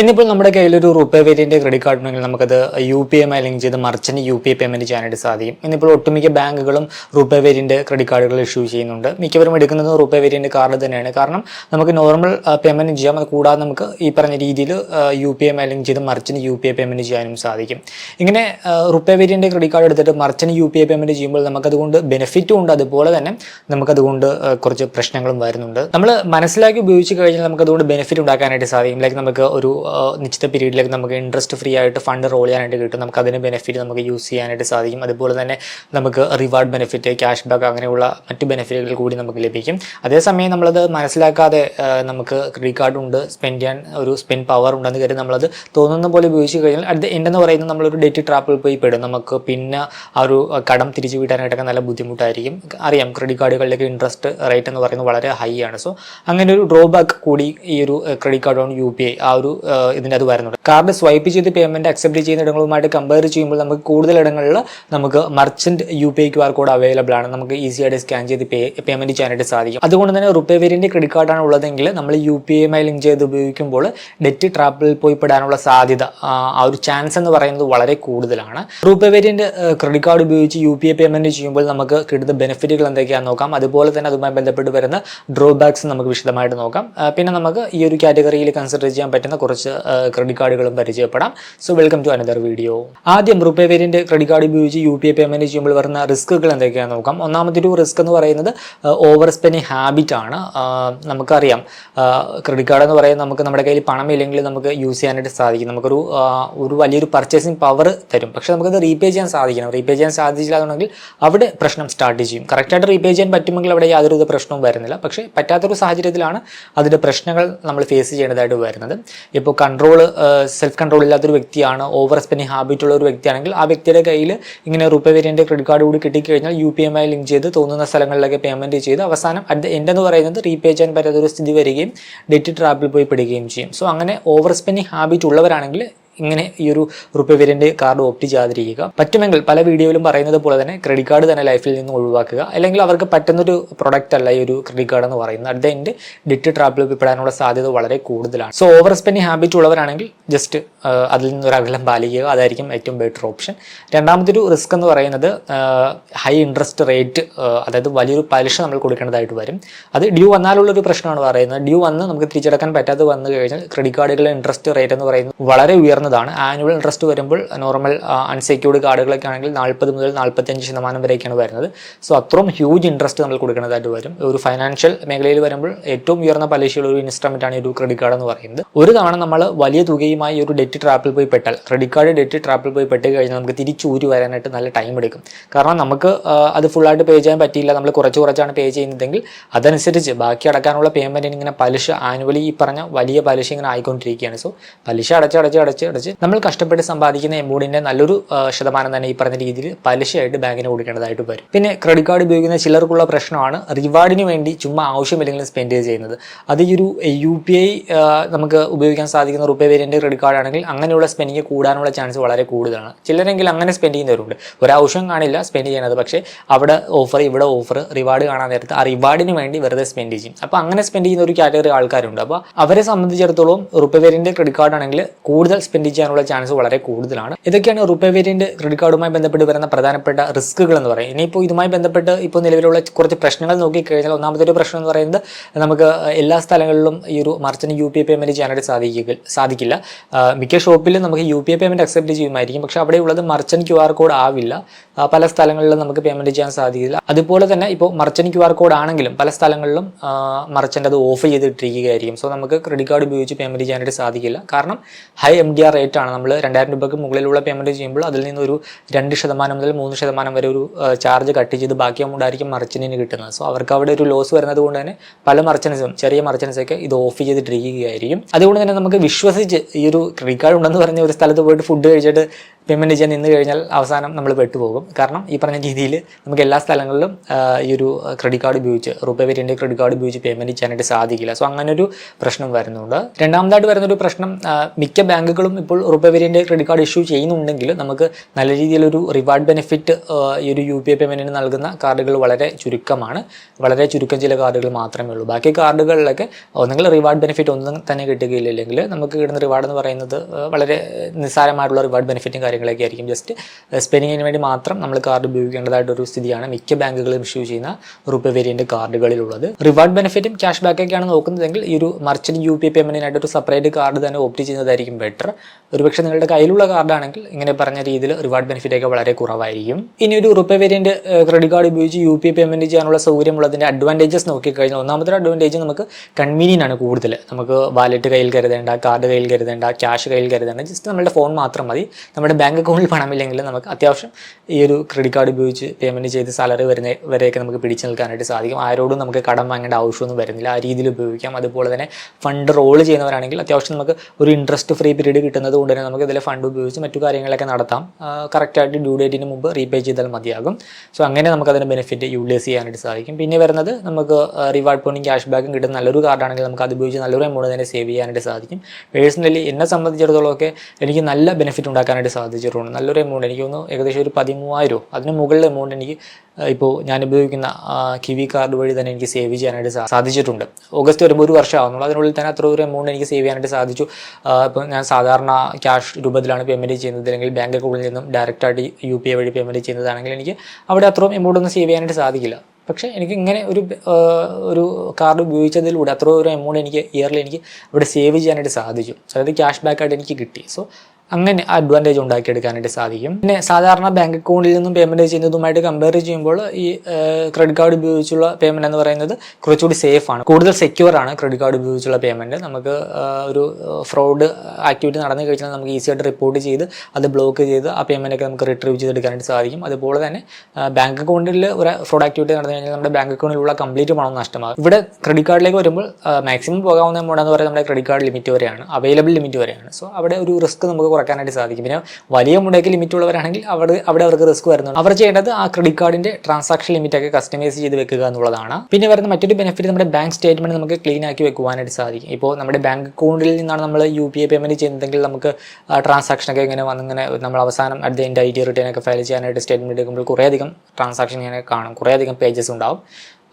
ഇന്നിപ്പോൾ നമ്മുടെ കയ്യിൽ ഒരു റുപ്പേ വേരിയന്റ് ക്രെഡിറ്റ് കാർഡ് ഉണ്ടെങ്കിൽ നമുക്കത് യു പി എം ലിങ്ക് ചെയ്ത് merchant U P I payment ചെയ്യാനായിട്ട് സാധിക്കും. ഇന്നിപ്പോൾ ഒട്ടുമിക്ക ബാങ്കുകളും റുപ്പേ വേരിയന്റ് ക്രെഡിറ്റ് കാർഡുകൾ ഇഷ്യൂ ചെയ്യുന്നുണ്ട്. മിക്കവരും എടുക്കുന്നത് റുപ്പേ വേരിയന്റ് കാർഡ് തന്നെയാണ്. കാരണം നമുക്ക് നോർമൽ പേയ്മെന്റ് ചെയ്യാം. അത് കൂടാതെ നമുക്ക് ഈ പറഞ്ഞ രീതിയിൽ യു പി എം ലിങ്ക് ചെയ്ത് merchant U P I payment ചെയ്യാനും സാധിക്കും. ഇങ്ങനെ റുപ്പേ വേരിയന്റ് ക്രെഡിറ്റ് കാർഡ് എടുത്തിട്ട് merchant U P I payment ചെയ്യുമ്പോൾ നമുക്കതുകൊണ്ട് ബെനിഫിറ്റും ഉണ്ട്. അതുപോലെ തന്നെ നമുക്കതുകൊണ്ട് കുറച്ച് പ്രശ്നങ്ങളും വരുന്നുണ്ട്. നമ്മൾ മനസ്സിലാക്കി ഉപയോഗിച്ച് കഴിഞ്ഞാൽ നമുക്കതുകൊണ്ട് ബെനിഫിറ്റ് ഉണ്ടാക്കാനായിട്ട് സാധിക്കും. ലൈക്ക് നമുക്ക് ഒരു നിശ്ചിത പീരീഡിലേക്ക് നമുക്ക് ഇൻട്രസ്റ്റ് ഫ്രീ ആയിട്ട് ഫണ്ട് റോൾ ചെയ്യാനായിട്ട് കിട്ടും. നമുക്ക് അതിന് ബെനിഫിറ്റ് നമുക്ക് യൂസ് ചെയ്യാനായിട്ട് സാധിക്കും. അതുപോലെ തന്നെ നമുക്ക് റിവാർഡ് ബെനിഫിറ്റ് ക്യാഷ് ബാക്ക് അങ്ങനെയുള്ള മറ്റ് ബെനിഫിറ്റുകൾ കൂടി നമുക്ക് ലഭിക്കും. അതേസമയം നമ്മളത് മനസ്സിലാക്കാതെ നമുക്ക് ക്രെഡിറ്റ് കാർഡ് ഉണ്ട് സ്പെൻഡ് ചെയ്യാൻ ഒരു സ്പെൻഡ് പവർ ഉണ്ടെന്ന് കരുതി നമ്മളത് തോന്നുന്ന പോലെ ഉപയോഗിച്ച് കഴിഞ്ഞാൽ അത് എൻഡ് എന്ന് പറയുന്നത് നമ്മളൊരു ഡെറ്റ് ട്രാപ്പിൽ പോയി പെടും. നമുക്ക് പിന്നെ ആ ഒരു കടം തിരിച്ചു വീട്ടാനായിട്ടൊക്കെ നല്ല ബുദ്ധിമുട്ടായിരിക്കും. അറിയാം ക്രെഡിറ്റ് കാർഡുകളിലേക്ക് ഇൻട്രസ്റ്റ് റേറ്റ് എന്ന് പറയുന്നത് വളരെ ഹൈ ആണ്. സോ അങ്ങനെ ഒരു ഡ്രോബാക്ക് കൂടി ഈ ഒരു credit card on U P I ആ ഒരു ഇതിന്റെ അത് വരുന്നുണ്ട്. കാർഡ് സ്വൈപ്പ് ചെയ്ത് പേയ്മെന്റ് അക്സെപ്റ്റ് ചെയ്യുന്ന ഇടങ്ങളുമായിട്ട് കമ്പയർ ചെയ്യുമ്പോൾ നമുക്ക് കൂടുതൽ ഇടങ്ങളിൽ നമുക്ക് merchant U P Q R code available ആണ്. നമുക്ക് ഈസി ആയിട്ട് സ്കാൻ ചെയ്ത് പേ ചെയ്യാനായിട്ട് സാധിക്കും. അതുകൊണ്ട് തന്നെ റുപ്പേ വേരിയന്റ് ക്രെഡിറ്റ് കാർഡാണ് ഉള്ളതെങ്കിൽ നമ്മൾ യു പി ഐയുമായി ലിങ്ക് ചെയ്ത് ഉപയോഗിക്കുമ്പോൾ ഡെറ്റ് ട്രാപ്പിൽ പോയി പെടാനുള്ള സാധ്യത ആ ഒരു ചാൻസ് എന്ന് പറയുന്നത് വളരെ കൂടുതലാണ്. റുപ്പേ വേരിയന്റ് ക്രെഡിറ്റ് കാർഡ് ഉപയോഗിച്ച് യു പി ഐ പേയ്മെന്റ് ചെയ്യുമ്പോൾ നമുക്ക് കിട്ടുന്ന ബെനിഫിറ്റുകൾ എന്തൊക്കെയാണെന്ന് നോക്കാം. അതുപോലെ തന്നെ അതുമായി ബന്ധപ്പെട്ട് വരുന്ന ഡ്രോബാക്സ് നമുക്ക് വിശദമായിട്ട് നോക്കാം. പിന്നെ നമുക്ക് ഈ ഒരു കാറ്റഗറിയിൽ കൺസിഡർ ചെയ്യാൻ പറ്റുന്ന കുറച്ച് ക്രെഡിറ്റ് കാർഡുകളും പരിചയപ്പെടാം. So welcome to another video ആദ്യം റുപ്പേ വേരിയന്റ് ക്രെഡിറ്റ് കാർഡ് ഉപയോഗിച്ച് യു പി ഐ പേയ്മെന്റ് ചെയ്യുമ്പോൾ വരുന്ന റിസ്കുകൾ എന്തൊക്കെയാണെന്ന് നോക്കാം. ഒന്നാമത്തെ ഒരു റിസ്ക് എന്ന് പറയുന്നത് ഓവർ സ്പെൻഡിങ് ഹാബിറ്റ് ആണ്. നമുക്കറിയാം ക്രെഡിറ്റ് കാർഡ് എന്ന് പറയുന്നത് നമുക്ക് നമ്മുടെ കയ്യിൽ പണം ഇല്ലെങ്കിൽ നമുക്ക് യൂസ് ചെയ്യാനായിട്ട് സാധിക്കും. നമുക്കൊരു ഒരു വലിയൊരു പർച്ചേസിങ് പവർ തരും. പക്ഷെ നമുക്കത് റീപേ ചെയ്യാൻ സാധിക്കണം. റീപേ ചെയ്യാൻ സാധിച്ചില്ല എന്നുണ്ടെങ്കിൽ അവിടെ പ്രശ്നം സ്റ്റാർട്ട് ചെയ്യും. കറക്റ്റായിട്ട് റീപേ ചെയ്യാൻ പറ്റുമെങ്കിൽ അവിടെ യാതൊരുവിധ പ്രശ്നവും വരുന്നില്ല. പക്ഷേ പറ്റാത്തൊരു സാഹചര്യത്തിലാണ് അതിന്റെ പ്രശ്നങ്ങൾ നമ്മൾ ഫേസ് ചെയ്യേണ്ടതായിട്ട് വരുന്നത്. ഇപ്പോൾ കൺട്രോൾ സെൽഫ് കൺട്രോൾ ഇല്ലാത്തൊരു വ്യക്തിയാണ് ഓവർ സ്പെൻഡിങ് ഹാബിറ്റ് ഉള്ള ഒരു വ്യക്തിയാണെങ്കിൽ ആ വ്യക്തിയുടെ കയ്യിൽ ഇങ്ങനെ റുപ്പേ വേരിയന്റെ ക്രെഡിറ്റ് കാർഡ് കൂടി കിട്ടിക്കഴിഞ്ഞാൽ U P M I link ചെയ്ത് തോന്നുന്ന സ്ഥലങ്ങളിലൊക്കെ പേയ്മെന്റ് ചെയ്ത് അവസാനം അറ്റ് ദ എൻഡ് എന്ന് പറയുന്നത് റീപേ ചെയ്യാൻ പറ്റാത്തൊരു സ്ഥിതി വരികയും ഡെറ്റ് ട്രാപ്പിൽ പോയി പെടുകയും ചെയ്യും. സോ അങ്ങനെ ഓവർ സ്പെൻഡിങ് ഹാബിറ്റ് ഉള്ളവരാണെങ്കിൽ ഇങ്ങനെ ഈ ഒരു റുപ്പേ വേരിയന്റ് കാർഡ് ഓപ്റ്റ് ചെയ്യാതിരിക്കുക. പറ്റുമെങ്കിൽ പല വീഡിയോയിലും പറയുന്നത് പോലെ തന്നെ ക്രെഡിറ്റ് കാർഡ് തന്നെ ലൈഫിൽ നിന്ന് ഒഴിവാക്കുക. അല്ലെങ്കിൽ അവർക്ക് പറ്റുന്നൊരു പ്രൊഡക്റ്റ് അല്ല ഈ ഒരു ക്രെഡിറ്റ് കാർഡ് എന്ന് പറയുന്നത്. അറ്റ് ദ എൻഡ് ഡിറ്റ് ട്രാപ്പിൽ പെടാനുള്ള സാധ്യത വളരെ കൂടുതലാണ്. സോ ഓവർ സ്പെൻഡിങ് ഹാബിറ്റ് ഉള്ളവരാണെങ്കിൽ ജസ്റ്റ് അതിൽ നിന്നൊരു അകലം പാലിക്കുക. അതായിരിക്കും ഏറ്റവും ബെറ്റർ ഓപ്ഷൻ രണ്ടാമത്തെ ഒരു റിസ്ക് എന്ന് പറയുന്നത് ഹൈ ഇൻട്രസ്റ്റ് റേറ്റ് അതായത് വലിയൊരു പലിശ നമ്മൾ കൊടുക്കേണ്ടതായിട്ട് വരും. അത് ഡ്യൂ വന്നാലുള്ള ഒരു പ്രശ്നമാണ് പറയുന്നത്. ഡ്യൂ വന്ന് നമുക്ക് തിരിച്ചടക്കാൻ പറ്റാതെ വന്നു കഴിഞ്ഞാൽ ക്രെഡിറ്റ് കാർഡുകളുടെ ഇൻട്രസ്റ്റ് റേറ്റ് എന്ന് പറയുന്നത് വളരെ ഉയർന്നതാണ് ആനുവൽ ഇൻട്രസ്റ്റ് വരുമ്പോൾ നോർമൽ അൺസെക്യൂർഡ് കാർഡുകളൊക്കെ ആണെങ്കിൽ നാൽപ്പത് മുതൽ നാൽപ്പത്തഞ്ച് ശതമാനം വരെയൊക്കെയാണ് വരുന്നത്. സോ അത്രയും ഹ്യൂജ് ഇൻട്രസ്റ്റ് നമ്മൾ കൊടുക്കേണ്ടതായിട്ട് വരും. ഒരു ഫൈനാൻഷ്യൽ മേഖലയിൽ വരുമ്പോൾ ഏറ്റവും ഉയർന്ന പലിശയുള്ള ഒരു ഇൻസ്ട്രുമെന്റ് ആണ് ഒരു ക്രെഡിറ്റ് കാർഡ് എന്ന് പറയുന്നത്. ഒരു തവണ നമ്മൾ വലിയ തുകയുമായി ഒരു ഡെറ്റ് ട്രാപ്പിൽ പോയി പെട്ടാൽ ക്രെഡിറ്റ് കാർഡ് ഡെറ്റ് ട്രാപ്പിൽ പോയി പെട്ട് കഴിഞ്ഞാൽ നമുക്ക് തിരിച്ചു ഊരി വരാനായിട്ട് നല്ല ടൈം എടുക്കും. കാരണം നമുക്ക് അത് ഫുള്ളായിട്ട് പേ ചെയ്യാൻ പറ്റിയില്ല. നമ്മൾ കുറച്ച് കുറച്ചാണ് പേ ചെയ്യുന്നതെങ്കിൽ അതനുസരിച്ച് ബാക്കി അടക്കാനുള്ള പേയ്മെന്റിന് ഇങ്ങനെ പലിശ ആനുവലി ഈ പറഞ്ഞ വലിയ പലിശ ഇങ്ങനെ ആയിക്കൊണ്ടിരിക്കുകയാണ്. സോ പലിശ അടച്ച് അടച്ച് അടച്ച് അടച്ച് നമ്മൾ കഷ്ടപ്പെട്ട് സമ്പാദിക്കുന്ന എമൗണ്ടിന്റെ നല്ലൊരു ശതമാനം തന്നെ ഈ പറഞ്ഞ രീതിയിൽ പലിശയായിട്ട് ബാങ്കിന് കൊടുക്കേണ്ടതായിട്ട് വരും. പിന്നെ ക്രെഡിറ്റ് കാർഡ് ഉപയോഗിക്കുന്ന ചിലർക്കുള്ള പ്രശ്നമാണ് റിവാർഡിന് വേണ്ടി ചുമ്മാ ആവശ്യമില്ലെങ്കിലും സ്പെൻഡ് ചെയ്യുന്നത്. അത് ഈ ഒരു യു പി ഐ നമുക്ക് ഉപയോഗിക്കാൻ സാധിക്കുന്ന റുപ്പേ വേരിയന്റ് ക്രെഡിറ്റ് കാർഡ് ആണെങ്കിൽ അങ്ങനെയുള്ള സ്പെൻഡിങ് കൂടാനുള്ള ചാൻസ് വളരെ കൂടുതലാണ്. ചിലരെങ്കിൽ അങ്ങനെ സ്പെൻഡ് ചെയ്യുന്നവരുണ്ട്. ഒരാവശ്യം കാണില്ല സ്പെൻഡ് ചെയ്യുന്നത്. പക്ഷേ അവിടെ ഓഫർ ഇവിടെ ഓഫർ റിവാർഡ് കാണാൻ നേരത്ത് ആ റിവാർഡിന് വേണ്ടി വെറുതെ സ്പെൻഡ് ചെയ്യും. അപ്പോൾ അങ്ങനെ സ്പെൻഡ് ചെയ്യുന്ന ഒരു കാറ്റഗറി ആൾക്കാരുണ്ട്. അപ്പോൾ അവരെ സംബന്ധിച്ചിടത്തോളം റുപ്പേ വേരിയന്റ് ക്രെഡിറ്റ് കാർഡ് ആണെങ്കിൽ കൂടുതൽ സ്പെൻഡ് ചെയ്യാനുള്ള ചാൻസ് വളരെ കൂടുതലാണ്. ഇതൊക്കെയാണ് റുപ്പേ വേരിയന്റ് ക്രെഡിറ്റ് കാർഡുമായി ബന്ധപ്പെട്ട് വരുന്ന പ്രധാനപ്പെട്ട റിസ്കുകൾ എന്ന് പറയും ഇനിയിപ്പോൾ ഇതുമായി ബന്ധപ്പെട്ട് ഇപ്പോൾ നിലവിലുള്ള കുറച്ച് പ്രശ്നങ്ങൾ നോക്കിക്കഴിഞ്ഞാൽ ഒന്നാമത്തെ ഒരു പ്രശ്നം എന്ന് പറയുന്നത് നമുക്ക് എല്ലാ സ്ഥലങ്ങളിലും ഈ ഒരു merchant U P I payment ചെയ്യാനായിട്ട് സാധിക്കുക സാധിക്കില്ല. മിക്ക ഷോപ്പിലും നമുക്ക് U P I payment accept ചെയ്യുമായിരിക്കും. പക്ഷേ അവിടെയുള്ളത് മർച്ചന്റ് ക്യു ആർ കോഡ് ആവില്ല. പല സ്ഥലങ്ങളിലും നമുക്ക് പേയ്മെന്റ് ചെയ്യാൻ സാധിക്കില്ല. അതുപോലെ തന്നെ ഇപ്പോൾ മർച്ചന്റ് ക്യു ആർ കോഡ് ആണെങ്കിലും പല സ്ഥലങ്ങളിലും മർച്ചന്റ് അത് ഓഫ് ചെയ്തിട്ടിരിക്കുകയായിരിക്കും. സോ നമുക്ക് ക്രെഡിറ്റ് കാർഡ് ഉപയോഗിച്ച് പേയ്മെന്റ് ചെയ്യാനായിട്ട് സാധിക്കില്ല. കാരണം high M D R rate ആണ്. നമ്മൾ രണ്ടായിരം രൂപയ്ക്ക് മുകളിലുള്ള പേയ്മെന്റ് ചെയ്യുമ്പോൾ അതിൽ നിന്ന് ഒരു രണ്ട് ശതമാനം മുതൽ മൂന്ന് ശതമാനം വരെ ഒരു ചാർജ് കട്ട് ചെയ്ത് ബാക്കി എമൗണ്ട് ആയിരിക്കും മർച്ചന്റിന് കിട്ടുന്നത്. സോ അവർക്ക് അവിടെ ഒരു ലോസ് വരുന്നത് കൊണ്ട് തന്നെ പല മർച്ചൻസും ചെറിയ മർച്ചൻസൊക്കെ ഇത് ഓഫ് ചെയ്തിട്ടിരിക്കുകയായിരിക്കും. അതുകൊണ്ട് തന്നെ നമുക്ക് വിശ്വസിച്ച് ഈ ഒരു ക്രെഡിറ്റ് കാർഡ് ഉണ്ടെന്ന് പറഞ്ഞ ഒരു സ്ഥലത്ത് പോയിട്ട് ഫുഡ് കഴിച്ചിട്ട് പേയ്മെന്റ് ചെയ്യാൻ നിന്ന് കഴിഞ്ഞാൽ അവസാനം നമ്മൾ പെട്ടുപോകും. കാരണം ഈ പറഞ്ഞ രീതിയിൽ നമുക്ക് എല്ലാ സ്ഥലങ്ങളിലും ഈ ഒരു ക്രെഡിറ്റ് കാർഡ് ഉപയോഗിച്ച് റുപ്പേ വേരിയന്റെ ക്രെഡിറ്റ് കാർഡ് ഉപയോഗിച്ച് പേയ്മെന്റ് ചെയ്യാനായിട്ട് സാധിക്കില്ല. സോ അങ്ങനെ ഒരു പ്രശ്നം വരുന്നുണ്ട്. രണ്ടാമതായിട്ട് വരുന്നൊരു പ്രശ്നം മിക്ക ബാങ്കുകളും ഇപ്പോൾ റുപ്പേ വേരിയന്റെ ക്രെഡിറ്റ് കാർഡ് ഇഷ്യൂ ചെയ്യുന്നുണ്ടെങ്കിൽ നമുക്ക് നല്ല രീതിയിലൊരു റിവാർഡ് ബെനിഫിറ്റ് ഈ ഒരു യു പി ഐ പേയ്മെന്റിന് നൽകുന്ന കാർഡുകൾ വളരെ ചുരുക്കമാണ്. വളരെ ചുരുക്കം ചില കാർഡുകൾ മാത്രമേ ഉള്ളൂ. ബാക്കി കാർഡുകളിലൊക്കെ ഒന്നെങ്കിൽ റിവാർഡ് ബെനിഫിറ്റ് ഒന്നും തന്നെ കിട്ടുകയില്ലെങ്കിൽ നമുക്ക് കിട്ടുന്ന റിവാർഡ് എന്ന് പറയുന്നത് വളരെ നിസ്സാരമായിട്ടുള്ള റിവാർഡ് ബെനിഫിറ്റും കാര്യങ്ങളൊക്കെ ആയിരിക്കും. ജസ്റ്റ് സ്പെൻഡിങ്ങിന് വേണ്ടി മാത്രം നമ്മൾ കാർഡ് ഉപയോഗിക്കേണ്ടതായിട്ടൊരു സ്ഥിതിയാണ് മിക്ക ബാങ്കുകളും ഇഷ്യൂ ചെയ്യുന്ന റുപ്പേ വേരിയന്റ് കാർഡുകളിലുള്ളത്. റിവാർഡ് ബെനിഫിറ്റും ക്യാഷ് ബാക്കൊക്കെയാണ് നോക്കുന്നതെങ്കിൽ ഈ ഒരു മർച്ചന്റ് യു പി പേയ്മെന്റിനായിട്ട് ഒരു സെപ്പറേറ്റ് കാർഡ് തന്നെ ഓപ്റ്റ് ചെയ്യുന്നതായിരിക്കും ബെറ്റർ ഒരുപക്ഷെ നിങ്ങളുടെ കയ്യിലുള്ള കാർഡാണെങ്കിൽ ഇങ്ങനെ പറഞ്ഞ രീതിയിൽ റിവാർഡ് ബെനിഫിറ്റൊക്കെ വളരെ കുറവായിരിക്കും. ഇനി ഒരു റുപ്പേ വേരിയന്റ് ക്രെഡിറ്റ് കാർഡ് ഉപയോഗിച്ച് യു പി പേയ്മെന്റ് ചെയ്യാനുള്ള സൗകര്യമുള്ളതിന്റെ അഡ്വാന്റേജസ് നോക്കിക്കഴിഞ്ഞാൽ ഒന്നാമത്തെ അഡ്വാന്റേജ് നമുക്ക് കൺവീനിയൻ ആണ് കൂടുതൽ. നമുക്ക് വാലറ്റ് കയ്യിൽ കരുതേണ്ട കാർഡ് കയ്യിൽ കരുതേണ്ട ക്യാഷ് കയ്യിൽ കരുതേണ്ട. ജസ്റ്റ് നമ്മുടെ ഫോൺ മാത്രം മതി. നമ്മുടെ ബാങ്ക് അക്കൗണ്ടിൽ പണമില്ലെങ്കിൽ നമുക്ക് അത്യാവശ്യം ഈ ഒരു ക്രെഡിറ്റ് കാർഡ് ഉപയോഗിച്ച് പേയ്മെന്റ് ചെയ്ത് സാലറി വരുന്ന വരെയൊക്കെ നമുക്ക് പിടിച്ചു നിൽക്കാനായിട്ട് സാധിക്കും. ആരോടും നമുക്ക് കടം വാങ്ങേണ്ട ആവശ്യമൊന്നും വരുന്നില്ല. ആ രീതിയിൽ ഉപയോഗിക്കാം. അതുപോലെ തന്നെ ഫണ്ട് റോൾ ചെയ്യുന്നവരാണെങ്കിൽ അത്യാവശ്യം നമുക്ക് ഒരു ഇൻട്രസ്റ്റ് ഫ്രീ പീരീഡ് കിട്ടുന്നത് കൊണ്ട് തന്നെ നമുക്ക് ഇതിലെ ഫണ്ട് ഉപയോഗിച്ച് മറ്റു കാര്യങ്ങളൊക്കെ നടത്താം. കറക്റ്റായിട്ട് ഡ്യൂ ഡേറ്റിന് മുമ്പ് റീപേ ചെയ്താൽ മതിയാകും. സോ അങ്ങനെ നമുക്ക് അതിന്റെ ബെനിഫിറ്റ് യൂട്ടിലൈസ് ചെയ്യാനായിട്ട് സാധിക്കും. പിന്നെ വരുന്നത് നമുക്ക് റിവാർഡ് പോയിന്റും ക്യാഷ് ബാക്കും കിട്ടുന്ന നല്ലൊരു കാർഡാണെങ്കിൽ നമുക്ക് അത് ഉപയോഗിച്ച് നല്ലൊരു എമൗണ്ട് തന്നെ സേവ് ചെയ്യാനായിട്ട് സാധിക്കും. പേഴ്സണലി എന്നെ സംബന്ധിച്ചിടത്തോളം ഒക്കെ എനിക്ക് നല്ല ബെനിഫിറ്റ് ഉണ്ടാക്കാനായിട്ട് സാധിച്ചിട്ടുണ്ട്. നല്ലൊരു എമൗണ്ട് എനിക്ക് തോന്നുന്നു ഏകദേശം ഒരു പതിമൂവായിരോ അതിന് മുകളിൽ എമൗണ്ട് എനിക്ക് ഇപ്പോൾ ഞാൻ ഉപയോഗിക്കുന്ന കിവി കാർഡ് വഴി തന്നെ എനിക്ക് സേവ് ചെയ്യാനായിട്ട് സാധിച്ചിട്ടുണ്ട്. ഓഗസ്റ്റ് വരുമ്പോൾ ഒരു വർഷം ആവുന്നുള്ളൂ. അതിനുള്ളിൽ തന്നെ അത്ര ഒരു എമൗണ്ട് എനിക്ക് സേവ് ചെയ്യാനായിട്ട് സാധിച്ചു. ഇപ്പോൾ ഞാൻ സാധാരണ ക്യാഷ് രൂപത്തിലാണ് പേയ്മെന്റ് ചെയ്യുന്നത്. അല്ലെങ്കിൽ ബാങ്ക് അക്കൗണ്ടിൽ നിന്നും ഡയറക്റ്റായിട്ട് യു പി ഐ വഴി പേയ്മെന്റ് ചെയ്യുന്നതാണെങ്കിൽ എനിക്ക് അവിടെ അത്രയും എമൗണ്ട് ഒന്നും സേവ് ചെയ്യാനായിട്ട് സാധിക്കില്ല. പക്ഷേ എനിക്ക് ഇങ്ങനെ ഒരു ഒരു കാർഡ് ഉപയോഗിച്ചതിലൂടെ അത്ര ഒരു എമൗണ്ട് എനിക്ക് ഇയർലി എനിക്ക് ഇവിടെ സേവ് ചെയ്യാനായിട്ട് സാധിച്ചു. അതായത് ക്യാഷ് ബാക്കായിട്ട് എനിക്ക് കിട്ടി. സോ അങ്ങനെ അഡ്വാന്റേജ് ഉണ്ടാക്കിയെടുക്കാനായിട്ട് സാധിക്കും. പിന്നെ സാധാരണ ബാങ്ക് അക്കൗണ്ടിൽ നിന്നും പേയ്മെന്റ് ചെയ്യുന്നതുമായിട്ട് കമ്പയർ ചെയ്യുമ്പോൾ ഈ ക്രെഡിറ്റ് കാർഡ് ഉപയോഗിച്ചുള്ള പേയ്മെന്റ് എന്ന് പറയുന്നത് കുറച്ചുകൂടി സേഫ് ആണ്. കൂടുതൽ സെക്യൂർ ആണ് ക്രെഡിറ്റ് കാർഡ് ഉപയോഗിച്ചുള്ള പേയ്മെന്റ് നമുക്ക് ഒരു ഫ്രോഡ് ആക്ടിവിറ്റി നടന്നു കഴിഞ്ഞാൽ നമുക്ക് ഈസി ആയിട്ട് റിപ്പോർട്ട് ചെയ്ത് അത് ബ്ലോക്ക് ചെയ്ത് ആ പേയ്മെന്റ് ഒക്കെ നമുക്ക് റിട്രീവ് ചെയ്തെടുക്കാനായിട്ട് സാധിക്കും. അതുപോലെ തന്നെ ബാങ്ക് അക്കൗണ്ടിൽ ഒരു ഫ്രോഡ് ആക്ടിവിറ്റി നടന്നു കഴിഞ്ഞാൽ നമ്മുടെ ബാങ്ക് അക്കൗണ്ടിലുള്ള കംപ്ലീറ്റ് പണം നഷ്ടമാകും. ഇവിടെ ക്രെഡിറ്റ് കാർഡിലേക്ക് വരുമ്പോൾ മാക്സിമം പോകാവുന്ന എമൗണ്ട് എന്ന് പറയുന്നത് നമ്മുടെ ക്രെഡിറ്റ് കാർഡ് ലിമിറ്റ് വരെയാണ് അവൈലബിൾ ലിമിറ്റ് വരെയാണ്. സോ അവിടെ ഒരു റിസ്ക് നമുക്ക് കുറയ്ക്കാനായിട്ട് സാധിക്കും. പിന്നെ വലിയ മുടക്ക് ലിമിറ്റ് ഉള്ളവരാണെങ്കിൽ അവിടെ അവിടെ അവർക്ക് റിസ്ക് വരുന്നുണ്ട്. അവർ ചെയ്യേണ്ടത് ആ ക്രെഡിറ്റ് കാർഡിന്റെ ട്രാൻസാക്ഷൻ ലിമിറ്റ് ഒക്കെ കസ്റ്റമൈസ് ചെയ്ത് വെക്കുക എന്നുള്ളതാണ്. പിന്നെ വരുന്ന മറ്റൊരു ബെനിഫിറ്റ് നമ്മുടെ ബാങ്ക് സ്റ്റേറ്റ്മെന്റ് നമുക്ക് ക്ലീൻ ആക്കി വെക്കുവാനായിട്ട് സാധിക്കും. ഇപ്പോൾ നമ്മുടെ ബാങ്ക് അക്കൗണ്ടിൽ നിന്നാണ് നമ്മൾ യു പി ഐ പേയ്മെന്റ് ചെയ്യുന്നതെങ്കിൽ നമുക്ക് ട്രാൻസാക്ഷൻ ഒക്കെ ഇങ്ങനെ വന്നിങ്ങനെ നമ്മൾ അവസാനം at the end I T return ഒക്കെ ഫയൽ ചെയ്യാനായിട്ട് സ്റ്റേറ്റ്മെന്റ് എടുക്കുമ്പോൾ കുറേയധികം ട്രാൻസാക്ഷൻ ഇങ്ങനെ കാണും. കുറേയധികം പേജസ് ഉണ്ടാവും.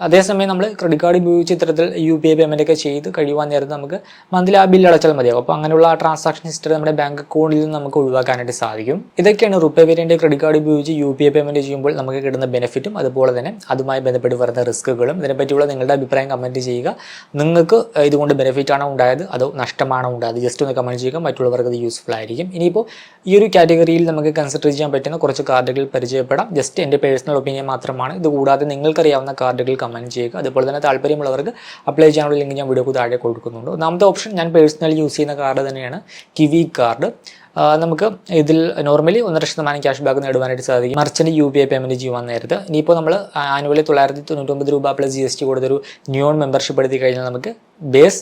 അതേസമയം നമ്മൾ ക്രെഡിറ്റ് കാർഡ് ഉപയോഗിച്ച് ഇത്തരത്തിൽ യു പി ഐ പേയ്മെന്റ് ഒക്കെ ചെയ്ത് കഴിയുവാൻ നേരത്ത് നമുക്ക് മന്ത്ലി ആ ബില്ല് അടച്ചാൽ മതിയാകും. അപ്പോൾ അങ്ങനെയുള്ള ആ ട്രാൻസാക്ഷൻ ഹിസ്റ്ററി നമ്മുടെ ബാങ്ക് അക്കൗണ്ടിൽ നിന്ന് നമുക്ക് ഒഴിവാക്കാനായിട്ട് സാധിക്കും. ഇതൊക്കെയാണ് റുപ്പേ വേരിയന്റെ ക്രെഡിറ്റ് കാർഡ് ഉപയോഗിച്ച് യു പി ഐ പേയ്മെന്റ് ചെയ്യുമ്പോൾ നമുക്ക് കിട്ടുന്ന ബെനിഫിറ്റും അതുപോലെ തന്നെ അതുമായി ബന്ധപ്പെട്ട് വരുന്ന റിസ്ക്കുകളും ഇതിനെപ്പറ്റിയുള്ള നിങ്ങളുടെ അഭിപ്രായം കമന്റ് ചെയ്യുക. നിങ്ങൾക്ക് ഇതുകൊണ്ട് ബെനിഫിറ്റ് ആണോ ഉണ്ടായത്? അതോ നഷ്ടമാണോ ഉണ്ടായത്? ജസ്റ്റ് ഒന്ന് കമന്റ് ചെയ്യുക. മറ്റുള്ളവർക്ക് അത് യൂസ്ഫുൾ ആയിരിക്കും. ഇനിയിപ്പോൾ ഈ ഒരു കാറ്റഗറിയിൽ നമുക്ക് കൺസിഡർ ചെയ്യാൻ പറ്റുന്ന കുറച്ച് കാർഡുകൾ പരിചയപ്പെടാം. ജസ്റ്റ് എന്റെ പേഴ്സണൽ ഒപ്പീനിയൻ മാത്രമാണ്. ഇത് കൂടാതെ നിങ്ങൾക്കറിയാവുന്ന കാർഡുകൾ കമന്റ് ചെയ്യുക. അതുപോലെ തന്നെ താല്പര്യമുള്ളവർക്ക് അപ്ലൈ ചെയ്യാനുള്ള ലിങ്ക് ഞാൻ വീഡിയോക്ക് താഴെ കൊടുക്കുന്നുണ്ട്. ഒന്നാമത്തെ ഓപ്ഷൻ ഞാൻ പേഴ്സണലി യൂസ് ചെയ്യുന്ന കാർഡ് തന്നെയാണ് കിവി കാർഡ് നമുക്ക് ഇതിൽ നോർമലി ഒന്നര ശതമാനം ക്യാഷ് ബാക്ക് നേടുവാനായിട്ട് സാധിക്കും. Merchant U P I payment ചെയ്യുവാൻ നേരത്ത്. ഇനിയിപ്പോൾ നമ്മൾ ആനുവലി തൊള്ളായിരത്തി തൊണ്ണൂറ്റൊമ്പത് രൂപ പ്ലസ് ജി എസ് ടി കൊടുത്തൊരു ന്യൂൺ മെമ്പർഷിപ്പ് എടുത്തി കഴിഞ്ഞാൽ നമുക്ക് ബേസ്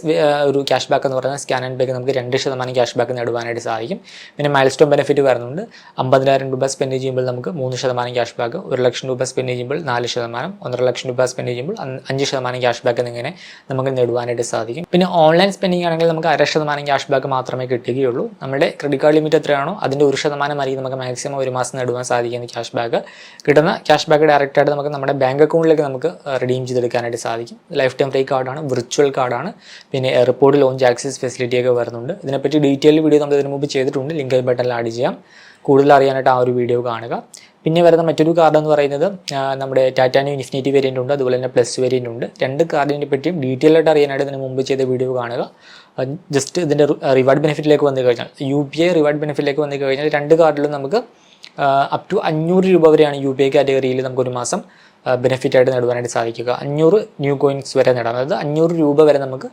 ഒരു ക്യാഷ് ബാക്ക് എന്ന് പറഞ്ഞാൽ സ്കാൻ ആൻഡ് പേക്ക് നമുക്ക് രണ്ട് ശതമാനം ക്യാഷ് ബാക്ക് നേടുവാനായിട്ട് സാധിക്കും. പിന്നെ മൈൽ സ്റ്റോൺ ബെനിഫിറ്റ് വരുന്നുണ്ട്. അമ്പതിനായിരം രൂപ സ്പെൻഡ് ചെയ്യുമ്പോൾ നമുക്ക് മൂന്ന് ശതമാനം ക്യാഷ് ബാക്ക് ഒരു ലക്ഷം രൂപ സ്പെൻഡ് ചെയ്യുമ്പോൾ നാല് ശതമാനം ഒന്നര ലക്ഷം രൂപ സ്പെൻഡ് ചെയ്യുമ്പോൾ അഞ്ച് ശതമാനം ക്യാഷ് ബാക്ക് എന്നിങ്ങനെ നമുക്ക് നേടുവാനായിട്ട് സാധിക്കും. പിന്നെ ഓൺലൈൻ സ്പെൻഡിങ് ആണെങ്കിൽ നമുക്ക് അര ശതമാനം ക്യാഷ് ബാക്ക് മാത്രമേ കിട്ടുകയുള്ളൂ. നമ്മുടെ ക്രെഡിറ്റ് കാർഡ് ലിമിറ്റ് എത്രയാണോ അതിന്റെ ഒരു ശതമാനം ആയിരിക്കും നമുക്ക് മാക്സിമം ഒരു മാസം നേടുവാൻ സാധിക്കുന്ന ക്യാഷ് ബാക്ക് കിട്ടുന്ന ക്യാഷ് ബാക്ക് ഡയറക്റ്റായിട്ട് നമുക്ക് നമ്മുടെ ബാങ്ക് അക്കൗണ്ടിലേക്ക് നമുക്ക് റിഡീം ചെയ്തെടുക്കാനായിട്ട് സാധിക്കും. ലൈഫ് ടൈം ഫ്രീ കാർഡാണ് വിർച്വൽ കാർഡാണ് പിന്നെ എയർപോർട്ട് ലോഞ്ച് ആക്സസ് ഫെസിലിറ്റി ഒക്കെ വരുന്നുണ്ട്. ഇതിനെപ്പറ്റി ഡീറ്റെയിൽ വീഡിയോ നമ്മൾ ഇതിനു മുമ്പ് ചെയ്തിട്ടുണ്ട്. ലിങ്ക് ഐ ബട്ടണിൽ ആഡ് ചെയ്യാം. കൂടുതൽ അറിയാനായിട്ട് ആ ഒരു വീഡിയോ കാണുക. പിന്നെ വരുന്ന മറ്റൊരു കാർഡ് എന്ന് പറയുന്നത് നമ്മുടെ ടാറ്റാനു ഇൻഫിനിറ്റി വേരിയന്റ് ഉണ്ട്. അതുപോലെ തന്നെ പ്ലസ് വേരിയന്റ് ഉണ്ട്. രണ്ട് കാർഡിനെ പറ്റിയും ഡീറ്റെയിൽ ആയിട്ട് അറിയാനായിട്ട് ഇതിന് മുമ്പ് ചെയ്ത വീഡിയോ കാണുക. ജസ്റ്റ് ഇതിന്റെ റിവാർഡ് ബെനിഫിറ്റിലേക്ക് വന്നു കഴിഞ്ഞാൽ യു പി ഐ റിവാർഡ് ബെനിഫിറ്റിലേക്ക് വന്നു കഴിഞ്ഞാൽ രണ്ട് കാർഡിലും നമുക്ക് അപ് ടു അഞ്ഞൂറ് രൂപ വരെയാണ് യു പി ഐ കാറ്റഗറിയിൽ നമുക്കൊരു മാസം ബെനിഫിറ്റ് ആയിട്ട് നേടുവാനായിട്ട് സാധിക്കുക. അഞ്ഞൂറ് ന്യൂ കോയിൻസ് വരെ നേടാം. അതായത് അഞ്ഞൂറ് രൂപ വരെ നമുക്ക്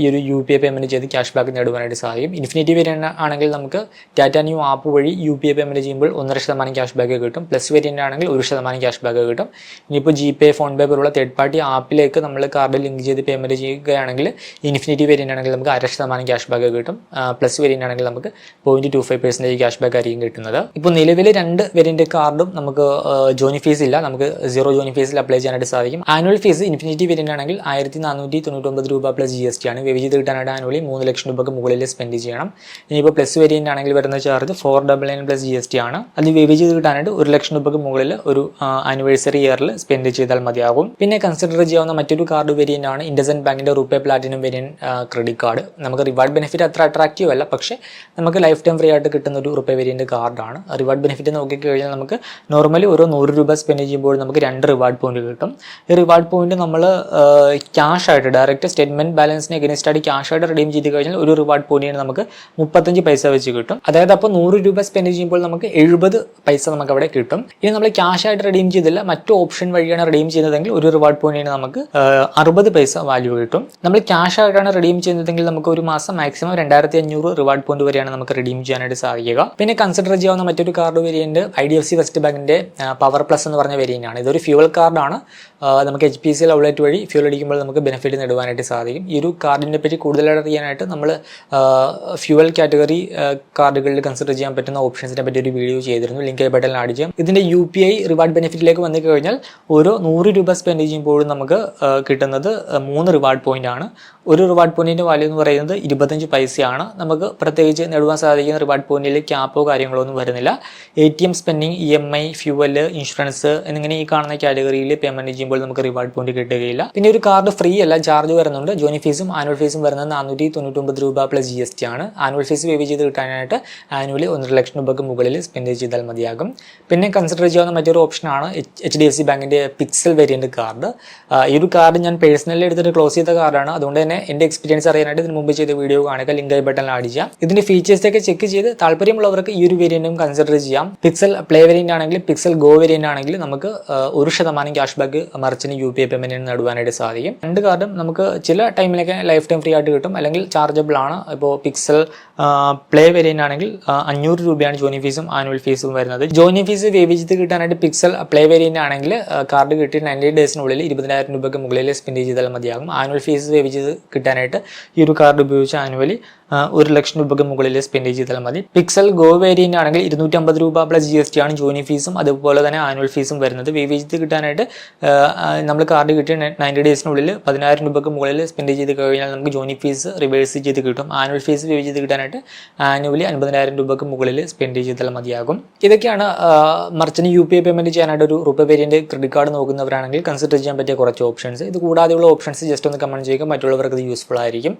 ഈ ഒരു യു പി ഐ പേയ്മെന്റ് ചെയ്ത് ക്യാഷ് ബാക്ക് നേടുവാനായിട്ട് സാധിക്കും. ഇൻഫിനിറ്റി വേരിയന്റ് ആണെങ്കിൽ നമുക്ക് ടാറ്റ ന്യൂ ആപ്പ് വഴി യു പി ഐ പേയ്മെന്റ് ചെയ്യുമ്പോൾ ഒന്നര ശതമാനം ക്യാഷ് ബാക്ക് കിട്ടും. പ്ലസ് വേരിയന്റ് ആണെങ്കിൽ ഒരു ശതമാനം ക്യാഷ് ബാക്ക് കിട്ടും. ഇനിയിപ്പോൾ ജി പേ ഫോൺ പേ പോലുള്ള തേർഡ് പാർട്ടി ആപ്പിലേക്ക് നമ്മൾ കാർഡ് ലിങ്ക് ചെയ്ത് പേയ്മെന്റ് ചെയ്യുകയാണെങ്കിൽ ഇൻഫിനിറ്റി വേരിയന്റ് ആണെങ്കിൽ നമുക്ക് അര ശതമാനം ക്യാഷ് ബാക്ക് കിട്ടും. പ്ലസ് വേരിയന്റ് ആണെങ്കിൽ നമുക്ക് point two five percentage cash back ആയിരിക്കും കിട്ടുന്നത്. ഇപ്പോൾ നിലവിൽ രണ്ട് വേരിയന്റ് കാർഡും നമുക്ക് ജോയിൻ ഫീസ് ഇല്ല. നമുക്ക് സീറോ ജോയിൻ ഫീസിൽ അപ്ലൈ ചെയ്യാനായിട്ട് സാധിക്കും. ആനുവൽ ഫീസ് ഇൻഫിനിറ്റി വേരിയന്റ് ആണെങ്കിൽ ആയിരത്തി നാനൂറ്റി തൊണ്ണൂറ്റൊമ്പത് രൂപ പ്ലസ് ജി എസ് ടി ആണ്. വിവിധ കിട്ടാനായിട്ട് ആനുവലി മൂന്ന് ലക്ഷം രൂപയ്ക്ക് മുകളിൽ സ്പെൻഡ് ചെയ്യണം. ഇനിയിപ്പോൾ പ്ലസ് വേരിയന്റ് ആണെങ്കിൽ വരുന്ന charge four double nine plus G S T ആണ്. അത് വ്യവചിത് കിട്ടാനായിട്ട് ഒരു ലക്ഷം രൂപയ്ക്ക് മുകളിൽ ഒരു ആനിവേഴ്സറി ഇയറിൽ സ്പെൻഡ് ചെയ്താൽ മതിയാകും. പിന്നെ കൺസിഡർ ചെയ്യാവുന്ന മറ്റൊരു കാർഡ് വേരിയന്റ് ആണ് ഇൻഡസൻ ബാങ്കിന്റെ RuPay platinum variant credit card നമുക്ക് റിവാർഡ് ബെനിഫിറ്റ് അത്ര അട്രാക്റ്റീവ് അല്ല. പക്ഷേ നമുക്ക് ലൈഫ് ടൈം ഫ്രീ ആയിട്ട് കിട്ടുന്ന ഒരു റുപ്പേ വേരിയന്റ് കാർഡാണ് റിവാർഡ് ബെനിഫിറ്റ് നോക്കിക്കഴിഞ്ഞാൽ നമുക്ക് നോർമലി ഓരോ നൂറ് രൂപ സ്പെൻഡ് ചെയ്യുമ്പോൾ നമുക്ക് രണ്ട് റിവാർഡ് പോയിന്റ് കിട്ടും. ഈ റിവാർഡ് പോയിന്റ് നമ്മൾ ക്യാഷ് ആയിട്ട് ഡയറക്റ്റ് സ്റ്റേറ്റ്മെന്റ് ബാലൻസിനെ അഗേൻസ്റ്റ് ആയിട്ട് ക്യാഷ് ആയിട്ട് റിഡീം ചെയ്ത് കഴിഞ്ഞാൽ ഒരു റിവാർഡ് പോയിന്റിന് നമുക്ക് മുപ്പത്തഞ്ച് പൈസ വെച്ച് കിട്ടും. അതായത് അപ്പോൾ നൂറ് രൂപ സ്പെൻഡ് ചെയ്യുമ്പോൾ നമുക്ക് എഴുപത് പൈസ നമുക്ക് അവിടെ കിട്ടും. ഇനി നമ്മൾ ക്യാഷ് ആയിട്ട് റിഡീം ചെയ്തില്ല മറ്റു ഓപ്ഷൻ വഴിയാണ് റിഡീം ചെയ്യുന്നതെങ്കിൽ ഒരു റിവാർഡ് പോയിന്റിന് നമുക്ക് അറുപത് പൈസ വാല്യൂ കിട്ടും. നമ്മൾ ക്യാഷ് ആയിട്ടാണ് റിഡീം ചെയ്യുന്നതെങ്കിൽ നമുക്ക് ഒരു മാസം മാക്സിമം രണ്ടായിരത്തി അഞ്ഞൂറ് റിവാർഡ് പോയിന്റ് വരെയാണ് നമുക്ക് റിഡീം ചെയ്യാനായിട്ട് സാധിക്കുക. പിന്നെ കൺസിഡർ ചെയ്യാവുന്ന മറ്റൊരു card variant I D F C first ബാങ്കിന്റെ പവർ പ്ലസ് എന്ന് പറഞ്ഞ വേരിയന്റ് ആണ്. ഇതൊരു ഫ്യൂവൽ കാർഡാണ് നമുക്ക് H P C L outlet വഴി ഫ്യൂൽ അടിക്കുമ്പോൾ നമുക്ക് ബെനിഫിറ്റ് നേടുവാനായിട്ട് സാധിക്കും. ഈ ഒരു കാർഡിനെ പറ്റി കൂടുതലായിട്ട് അറിയാനായിട്ട് നമ്മൾ ഫ്യൂവൽ കാറ്റഗറി കാർഡുകളിൽ കൺസിഡർ ചെയ്യാൻ പറ്റുന്ന ഓപ്ഷൻസിനെ പറ്റി ഒരു വീഡിയോ ചെയ്തിരുന്നു. ലിങ്ക് ബട്ടണിൽ ആഡ് ചെയ്യാം. ഇതിന്റെ യു പി ഐ റിവാർഡ് ബെനിഫിറ്റിലേക്ക് വന്നു കഴിഞ്ഞാൽ ഓരോ നൂറ് രൂപ സ്പെൻഡ് ചെയ്യുമ്പോഴും നമുക്ക് കിട്ടുന്നത് മൂന്ന് റിവാർഡ് പോയിന്റ് ആണ്. ഒരു റിവാർഡ് പോയിന്റിന്റെ വാല്യൂ എന്ന് പറയുന്നത് ഇരുപത്തഞ്ച് പൈസയാണ്. നമുക്ക് പ്രത്യേകിച്ച് നേടുവാൻ സാധിക്കുന്ന റിവാർഡ് പോയിന്റിൽ ക്യാപ്പോ കാര്യങ്ങളോ ഒന്നും വരുന്നില്ല. A T M spending E M I fuel insurance എന്നിങ്ങനെ ഈ കാണുന്ന കാറ്റഗറിയിൽ പേയ്മെന്റ് ചെയ്യുമ്പോൾ നമുക്ക് റിവാർഡ് പോയിന്റ് കിട്ടുകയില്ല. പിന്നെ ഒരു കാർഡ് ഫ്രീ അല്ല ചാർജ് വരുന്നുണ്ട്. ജോയിൻ ഫീസും ആനുവൽ ഫീസും വരുന്നത് നാനൂറ്റി തൊണ്ണൂറ്റൊമ്പത് രൂപ പ്ലസ് ജി എസ് ടി ആണ്. ആനുവൽ ഫീസ് വേവ് ചെയ്ത് കിട്ടാനായിട്ട് ആനുവലി ഒന്നര ലക്ഷം രൂപയ്ക്ക് മുകളിൽ സ്പെൻഡ് ചെയ്താൽ മതിയാകും. പിന്നെ കൺസിഡർ ചെയ്യാവുന്ന മറ്റൊരു ഓപ്ഷനാണ് എച്ച് ഡി എഫ് സി ബാങ്കിന്റെ പിക്സൽ വേരിയന്റ് കാർഡ് ഈ ഒരു കാർഡ് ഞാൻ പേഴ്സണലി എടുത്തിട്ട് ക്ലോസ് ചെയ്ത കാർഡാണ് അതുകൊണ്ട് തന്നെ എന്റെ എക്സ്പീരിയൻസ് അറിയാനായിട്ട് ഇതിന് മുമ്പ് ചെയ്ത വീഡിയോ കാണുക. ലിങ്ക് ഐ ബട്ടണിൽ ആഡ് ചെയ്യാം. ഇതിന്റെ ഫീച്ചേഴ്സ് ഒക്കെ ചെക്ക് ചെയ്ത് താല്പര്യമുള്ളവർക്ക് ഈ ഒരു വേരിയന്റും കൺസിഡർ ചെയ്യാം. പിക്സൽ പ്ലേ വേരിയന്റ് ആണെങ്കിൽ പിക്സൽ ഗോ വേരിയന്റ് ആണെങ്കിൽ നമുക്ക് ഒരു ശതമാനം ക്യാഷ് ബാക്ക് മറിച്ചിന് യു പി ഐ പേയ്മെന്റിന് നേടുവാനായിട്ട് സാധിക്കും. രണ്ട് കാർഡും നമുക്ക് ചില ടൈമിലൊക്കെ ലൈഫ് ടൈം ഫ്രീ ആയിട്ട് കിട്ടും. അല്ലെങ്കിൽ ചാർജബിൾ ആണ്. ഇപ്പോൾ പിക്സൽ പ്ലേ വേരിയന്റ് ആണെങ്കിൽ അഞ്ഞൂറ് രൂപയാണ് ജോയിനിങ് ഫീസും ആനുവൽ ഫീസും വരുന്നത്. ജോയിനിങ് ഫീസ് വേവിച്ചിട്ട് കിട്ടാനായിട്ട് പിക്സൽ പ്ലേ വേരിയന്റ് ആണെങ്കിൽ കാർഡ് കിട്ടി നയന്റി ഡേയ്സിനുള്ളിൽ ഇരുപതിനായിരം രൂപയ്ക്ക് മുകളിൽ സ്പെൻഡ് ചെയ്താൽ മതിയാകും. ആനുവൽ ഫീസ് വേവിച്ചത് കിട്ടാനായിട്ട് ഈ ഒരു കാർഡ് ഉപയോഗിച്ച് ആനുവലി ഒരു ലക്ഷം രൂപയ്ക്ക് മുകളിൽ സ്പെൻഡ് ചെയ്താൽ മതി. പിക്സൽ ഗോ വേരിയന്റ് ആണെങ്കിൽ ഇരുന്നൂറ്റമ്പത് രൂപ പ്ലസ് ജി എസ് ടി ആണ് ജോയിനിങ് ഫീസും അതുപോലെ തന്നെ ആനുവൽ ഫീസും വരുന്നത്. വി വി ജിത്ത് കിട്ടാനായിട്ട് നമ്മൾ കാർഡ് കിട്ടിയ നയന്റി ഡേയ്സിനുള്ളിൽ പതിനായിരം രൂപയ്ക്ക് മുകളിൽ സ്പെൻഡ് ചെയ്ത് കഴിഞ്ഞാൽ നമുക്ക് ജോയിനിങ് ഫീസ് റിവേഴ്സ് ചെയ്ത് കിട്ടും. ആനുവൽ ഫീസ് വി വി ജിത്ത് കിട്ടാനായിട്ട് ആനുവലി അൻപതിനായിരം രൂപയ്ക്ക് മുകളിൽ സ്പെൻഡ് ചെയ്താൽ മതിയാകും. ഇതൊക്കെയാണ് merchant U P I payment ചെയ്യാനായിട്ട് ഒരു റുപ്പേ വേരിയന്റ് ക്രെഡിറ്റ് കാർഡ് നോക്കുന്നവരാണെങ്കിൽ കൺസിഡർ ചെയ്യാൻ പറ്റിയ കുറച്ച് ഓപ്ഷൻസ് ഇത് കൂടാതെയുള്ള ഓപ്ഷൻസ് ജസ്റ്റ് ഒന്ന് കമന്റ് ചെയ്യുക. മറ്റുള്ളവർക്ക് ഇത് യൂസ്ഫുൾ ആയിരിക്കും.